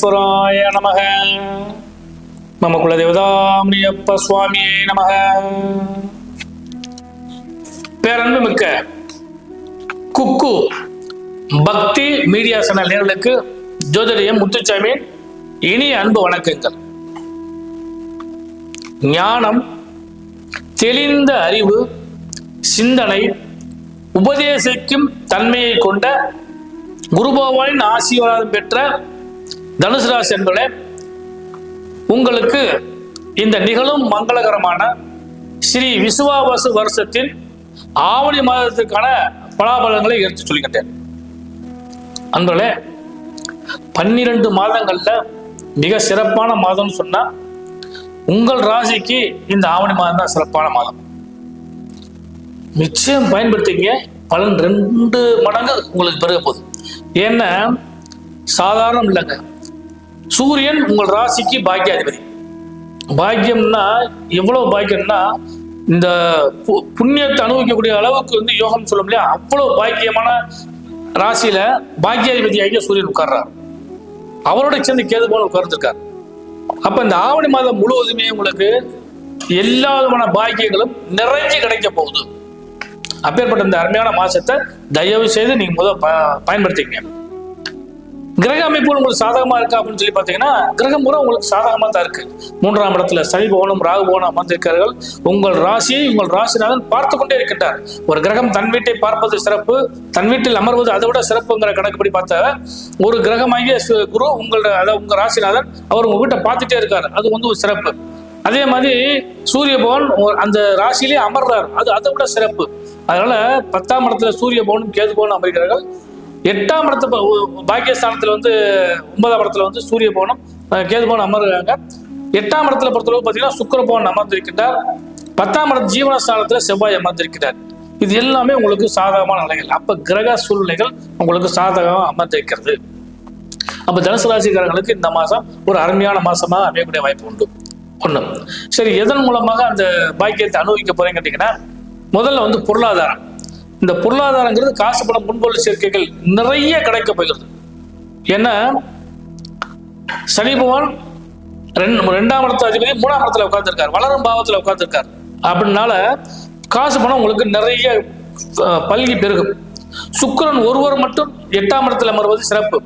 விக்னேஸ்வராய நமக நம குலதேவதாமியப்ப சுவாமியே நமக பேரன்பு மிக்க குக்கு பக்தி மீடியா சேனல் நேர்களுக்கு ஜோதிடயம் முத்துச்சாமி இனிய அன்பு வணக்கங்கள். ஞானம் தெளிந்த அறிவு சிந்தனை உபதேசிக்கும் தன்மையை கொண்ட குருபகவானின் ஆசீர்வாதம் பெற்ற தனுசு ராசி என்பதே உங்களுக்கு இந்த நிகழும் மங்களகரமான ஸ்ரீ விசுவாவாசு வருஷத்தின் ஆவணி மாதத்துக்கான பலாபலங்களை எடுத்து சொல்கின்றேன் அன்பர்களே பன்னிரண்டு மாதங்கள்ல மிக சிறப்பான மாதம்னு சொன்னா உங்கள் ராசிக்கு இந்த ஆவணி மாதம் தான் சிறப்பான மாதம். நிச்சயம் பயன்படுத்திங்க பலன் ரெண்டு மடங்கு உங்களுக்கு பெருக போகுது. ஏன்னா சாதாரணம் இல்லைங்க. சூரியன் உங்கள் ராசிக்கு பாக்கியாதிபதி. பாக்கியம்னா எவ்வளோ பாக்கியம்னா இந்த பு- புண்ணியத்தை அனுபவிக்கக்கூடிய அளவுக்கு வந்து யோகம் சொல்ல முடியாது அவ்வளோ பாக்கியமான ராசியில பாக்கியாதிபதியாகிய சூரியன் உட்கார்றார். அவரோட சேர்ந்து கேது போல உட்கார்ந்துருக்கார். அப்ப இந்த ஆவணி மாதம் முழுவதுமே உங்களுக்கு எல்லா விதமான பாக்கியங்களும் நிறைஞ்சு கிடைக்க போகுது. அப்பேற்பட்ட இந்த அருமையான மாசத்தை தயவு செய்து நீங்க முதல் ப- பயன்படுத்திக்கங்க. கிரக அமைப்பு உங்களுக்கு சாதகமா இருக்கா அப்படின்னு சொல்லி பாத்தீங்கன்னா கிரகம் பூரா உங்களுக்கு சாதகமா தான் இருக்கு. மூன்றாம் இடத்துல சனி பவனும் ராகு பவனும் அமர்ந்திருக்கிறார்கள். உங்கள் ராசியை உங்கள் ராசிநாதன் பார்த்து கொண்டே இருக்கின்றார். ஒரு கிரகம் தன் வீட்டை பார்ப்பது சிறப்பு தன் வீட்டில் அமர்வது அதை விட சிறப்புங்கிற கணக்குப்படி பார்த்தா ஒரு கிரகமாகிய குரு உங்களோட அதாவது உங்க ராசிநாதன் அவர் உங்க வீட்டை பார்த்துட்டே இருக்காரு. அது வந்து ஒரு சிறப்பு. அதே மாதிரி சூரிய பவன் அந்த ராசியிலே அமர்றார். அது அதை விட சிறப்பு. அதனால பத்தாம் இடத்துல சூரிய பவனும் கேது பவனும் அமர்கிறார்கள். எட்டாம் இடத்து ப- பாக்கியஸ்தானத்துல வந்து ஒன்பதாம் இடத்துல வந்து சூரிய பவனும் கேது பவன் அமர்றாங்க. எட்டாம் இடத்துல பொறுத்தளவு பார்த்தீங்கன்னா சுக்கிர பவன் அமர்ந்திருக்கின்றார். பத்தாம் இடத்து ஜீவனஸ்தானத்துல செவ்வாய் அமர்ந்திருக்கிறார். இது எல்லாமே உங்களுக்கு சாதகமான நிலைகள். அப்ப கிரக சூழ்நிலைகள் உங்களுக்கு சாதகமாக அமர்ந்திருக்கிறது. அப்ப தனுசு ராசிக்காரங்களுக்கு இந்த மாசம் ஒரு அருமையான மாசமா அமையக்கூடிய வாய்ப்பு உண்டு. ஒண்ணு. சரி எதன் மூலமாக அந்த பாக்கியத்தை அனுபவிக்க போறேன்னு கேட்டீங்கன்னா முதல்ல வந்து பொருளாதாரம். இந்த பொருளாதாரங்கிறது காசு பணம் முன்பொருள் சேர்க்கைகள் நிறைய கிடைக்க போகிறது. ஏன்னா சனி பகவான் ரெண்டு ரெண்டாம் இடத்து அதிபதி மூணாம் இடத்துல உட்கார்ந்திருக்கார் வளரும் பாவத்தில் உட்காந்துருக்காரு அப்படின்னால காசு பணம் உங்களுக்கு நிறைய பல்கி பெருகும். சுக்கிரன் ஒருவர் மட்டும் எட்டாம் இடத்துல அமர்வது சிறப்பு.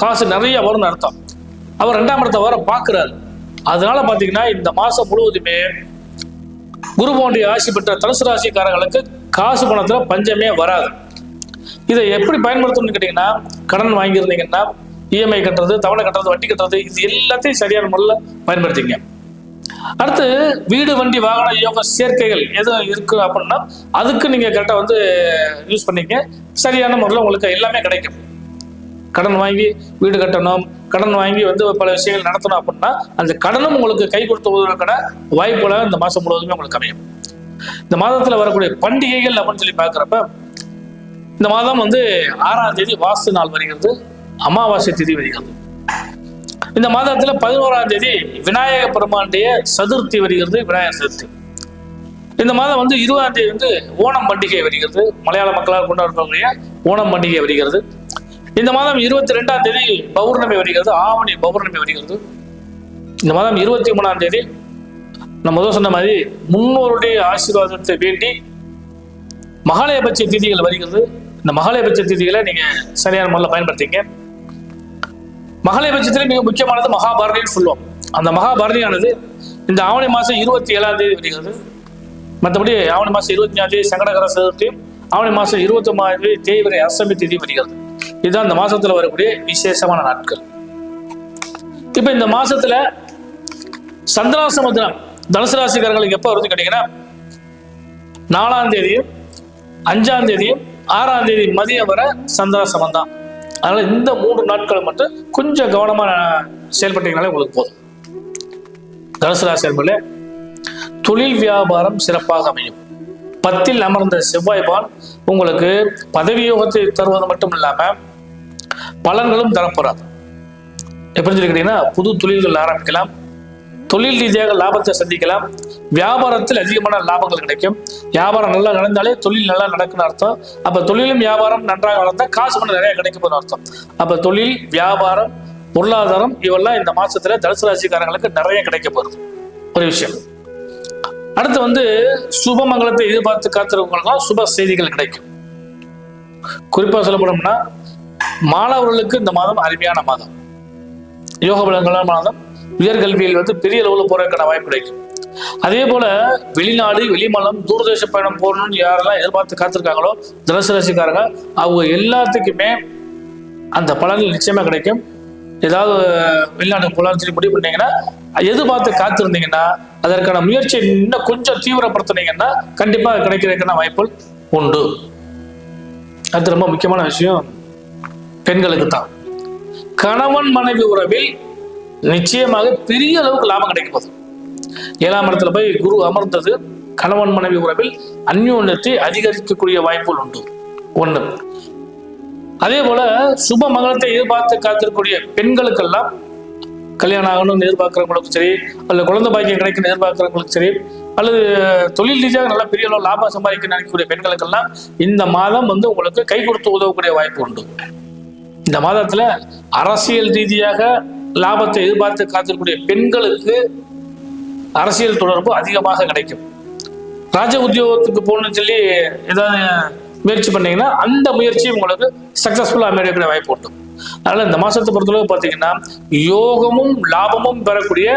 காசு நிறைய வரும்னு அர்த்தம். அவர் ரெண்டாம் இடத்த வர பார்க்கிறாரு. அதனால பாத்தீங்கன்னா இந்த மாசம் முழுவதுமே குரு போன்ற ஆசி பெற்ற தனுசு ராசிக்காரங்களுக்கு காசு பணத்துல பஞ்சமே வராது. இதை எப்படி பயன்படுத்தணும்னு கேட்டீங்கன்னா கடன் வாங்கியிருந்தீங்கன்னா இஎம்ஐ கட்டுறது தவணை கட்டுறது வட்டி கட்டுறது இது எல்லாத்தையும் சரியான முறையில் பயன்படுத்திங்க. அடுத்து வீடு வண்டி வாகன யோக சேர்க்கைகள் எதுவும் இருக்கு அப்படின்னா அதுக்கு நீங்க கரெக்டாக வந்து யூஸ் பண்ணிக்க சரியான முறையில் உங்களுக்கு எல்லாமே கிடைக்கும். கடன் வாங்கி வீடு கட்டணும் கடன் வாங்கி வந்து பல விஷயங்கள் நடத்தணும் அப்படின்னா அந்த கடனும் உங்களுக்கு கை கொடுத்து உதவுவதற்கான வாய்ப்புகளை இந்த மாதம் முழுவதுமே உங்களுக்கு அமையும். இந்த மாதத்துல வரக்கூடிய பண்டிகைகள் அப்படின்னு சொல்லி பார்க்குறப்ப இந்த மாதம் வந்து ஆறாம் தேதி வாசு நாள் வருகிறது அமாவாசை தேதி வருகிறது. இந்த மாதத்துல பதினோராம் தேதி விநாயக பெருமானுடைய சதுர்த்தி வருகிறது விநாயகர் சதுர்த்தி. இந்த மாதம் வந்து இருபதாம் தேதி வந்து ஓணம் பண்டிகை வருகிறது. மலையாள மக்களால் கொண்டாடக்கூடிய ஓணம் பண்டிகை வருகிறது. இந்த மாதம் இருபத்தி ரெண்டாம் தேதி பௌர்ணமி வருகிறது ஆவணி பௌர்ணமி வருகிறது. இந்த மாதம் இருபத்தி மூணாம் தேதி நம்ம முதல் சொன்ன மாதிரி முன்னோருடைய ஆசீர்வாதத்தை வேண்டி மகாலயபட்ச திதிகள் வருகிறது. இந்த மகாலயபட்ச திதிகளை நீங்க சரியான முறையில் பயன்படுத்திங்க. மகாலயபட்சத்திலே மிக முக்கியமானது மகாபாரதின்னு சொல்லுவோம். அந்த மகாபாரதியானது இந்த ஆவணி மாசம் இருபத்தி ஏழாம் தேதி வருகிறது. மற்றபடி ஆவணி மாசம் இருபத்தி அஞ்சாம் தேதி சங்கடகர சதுர்த்தியும் ஆவணி மாசம் இருபத்தி ஒன்பதாம் தேதி தேய்பிரை அஷ்டமி வருகிறது. இதுதான் இந்த மாசத்துல வரக்கூடிய விசேஷமான நாட்கள். இப்ப இந்த மாசத்துல சந்திராசிரம தினம் தனுசு ராசிக்காரங்களுக்கு எப்போ வருது கேட்டீங்கன்னா நாலாம் தேதியும் அஞ்சாம் தேதியும் ஆறாம் தேதி மதியம் வர சந்திராசமம் தான் அதனால இந்த மூன்று நாட்கள் மட்டும் கொஞ்சம் கவனமா செயல்பட்டீங்கனாலே உங்களுக்கு போதும். தனுசு ராசி அன்பர்களே தொழில் வியாபாரம் சிறப்பாக அமையும். பத்தில் அமர்ந்த செவ்வாய்பான் உங்களுக்கு பதவி யோகத்தை தருவது மட்டும் இல்லாம பலன்களும் தரப்போறாது எப்படி சொல்லி புது தொழில்கள் ஆரம்பிக்கலாம். தொழில் ரீதியாக லாபத்தை சந்திக்கலாம். வியாபாரத்தில் அதிகமான லாபங்கள் கிடைக்கும். வியாபாரம் நல்லா நடந்தாலே தொழில் நல்லா நடக்குன்னு அர்த்தம். அப்ப தொழிலும் வியாபாரம் நன்றாக நடந்தா காசு பண்ண நிறைய கிடைக்கும் அர்த்தம். அப்ப தொழில் வியாபாரம் பொருளாதாரம் இவெல்லாம் இந்த மாசத்துல தனுசு ராசிக்காரங்களுக்கு நிறைய கிடைக்க போகுது. ஒரு விஷயம். அடுத்து வந்து சுபமங்கலத்தை எதிர்பார்த்து காத்திருக்கவங்களுக்கும் சுப செய்திகள் கிடைக்கும். குறிப்பா சொல்லப்படும்னா மாணவர்களுக்கு இந்த மாதம் அருமையான மாதம். யோக பலங்களான மாதம். உயர்கல்வியில் வந்து பெரிய அளவில் போறதுக்கான வாய்ப்பு கிடைக்கும். அதே போல வெளிநாடு வெளிமலம் தூரதேச பயணம் போகணும்னு யாரெல்லாம் எதிர்பார்த்து காத்திருக்காங்களோ தனுசு ராசிக்காரங்க அவங்க எல்லாத்துக்குமே அந்த பலன்கள் நிச்சயமா கிடைக்கும். ஏதாவது வெளிநாட்டுக்கு போகலான்னு சொல்லி முடிவு பண்ணீங்கன்னா எதிர்பார்த்து காத்திருந்தீங்கன்னா அதற்கான முயற்சியை இன்னும் கொஞ்சம் தீவிரப்படுத்துனீங்கன்னா கண்டிப்பாக கிடைக்கிறதுக்கான வாய்ப்புகள் உண்டு. அது ரொம்ப முக்கியமான விஷயம். பெண்களுக்கு தான் கணவன் மனைவி உறவில் நிச்சயமாக பெரிய அளவுக்கு லாபம் கிடைக்க போகுது ஏழாம் இடத்துல போய் குரு அமர்ந்தது கணவன் மனைவி உறவில் அந்யோன்யத்தை அதிகரிக்கக்கூடிய வாய்ப்புகள் உண்டு. ஒண்ணு. அதே போல சுப மங்களத்தை எதிர்பார்த்து காத்திருக்கக்கூடிய பெண்களுக்கெல்லாம் கல்யாணம் ஆகணும்னு எதிர்பார்க்குறவங்களுக்கும் சரி அல்லது குழந்தை பாக்கியம் கிடைக்கணும் எதிர்பார்க்குறவங்களுக்கும் சரி அல்லது தொழில் ரீதியாக நல்ல பெரிய அளவு லாபம் சம்பாதிக்க நினைக்கக்கூடிய பெண்களுக்கெல்லாம் இந்த மாதம் வந்து உங்களுக்கு கை கொடுத்து உதவக்கூடிய வாய்ப்பு உண்டு. இந்த மாதத்துல அரசியல் ரீதியாக லாபத்தை எதிர்பார்த்து காத்திருக்கக்கூடிய பெண்களுக்கு அரசியல் தொடர்பு அதிகமாக கிடைக்கும். ராஜ உத்தியோகத்துக்கு போகணும்னு சொல்லி ஏதாவது முயற்சி பண்ணீங்கன்னா அந்த முயற்சி உங்களுக்கு சக்சஸ்ஃபுல்லாக அமையக்கூடிய வாய்ப்பு உண்டு. அதனால இந்த மாசத்தை பொறுத்தளவு பார்த்தீங்கன்னா யோகமும் லாபமும் பெறக்கூடிய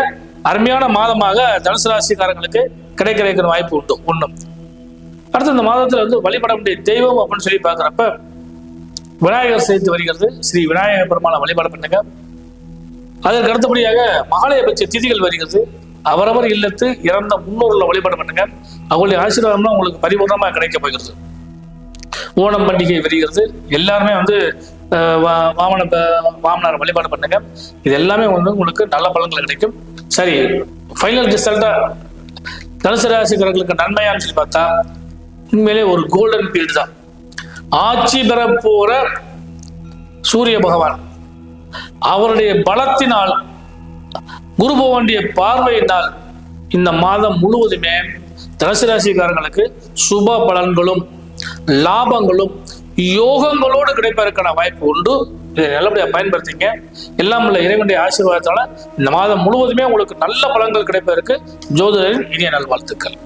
அருமையான மாதமாக தனுசு ராசிக்காரங்களுக்கு கிடைக்கிற வாய்ப்பு உண்டு ஒண்ணும். அடுத்து இந்த மாதத்துல வந்து வழிபட வேண்டிய தெய்வம் அப்படின்னு சொல்லி பார்க்குறப்ப விநாயகர் சேர்த்து வருகிறது. ஸ்ரீ விநாயகர் பெருமாளை வழிபாடு பண்ணுங்க. அதற்கு அடுத்தபடியாக மகாலயபட்ச திதிகள் வருகிறது. அவரவர் இல்லத்து இறந்த முன்னோர்களை வழிபாடு பண்ணுங்க அவங்களுடைய ஆசீர்வாதம்லாம் உங்களுக்கு பரிபூர்ணமாக கிடைக்க போகிறது. ஓணம் பண்டிகை வருகிறது. எல்லாருமே வந்து வா- வாமன வாமனார் வழிபாடு பண்ணுங்க. இது எல்லாமே வந்து உங்களுக்கு நல்ல பலன்கள் கிடைக்கும். சரி ஃபைனல் ரிசல்ட்டா தனுசு ராசிக்காரர்களுக்கு நன்மையான்னு சொல்லி பார்த்தா உண்மையிலே ஒரு கோல்டன் பீரியட் தான். ஆட்சி பெற போற சூரிய பகவான். அவருடைய பலத்தினால் குரு பகவானுடைய பார்வையினால் இந்த மாதம் முழுவதுமே தனுசு ராசிக்காரங்களுக்கு சுப பலன்களும் லாபங்களும் யோகங்களோடு கிடைப்பதற்கான வாய்ப்பு உண்டு. இதை நல்லபடியாக பயன்படுத்திங்க. எல்லாம் உள்ள இறைவனுடைய ஆசீர்வாதத்தால் இந்த மாதம் முழுவதுமே உங்களுக்கு நல்ல பலன்கள் கிடைப்பதற்கு ஜோதிடரின் இனிய நல்வாழ்த்துக்கள்.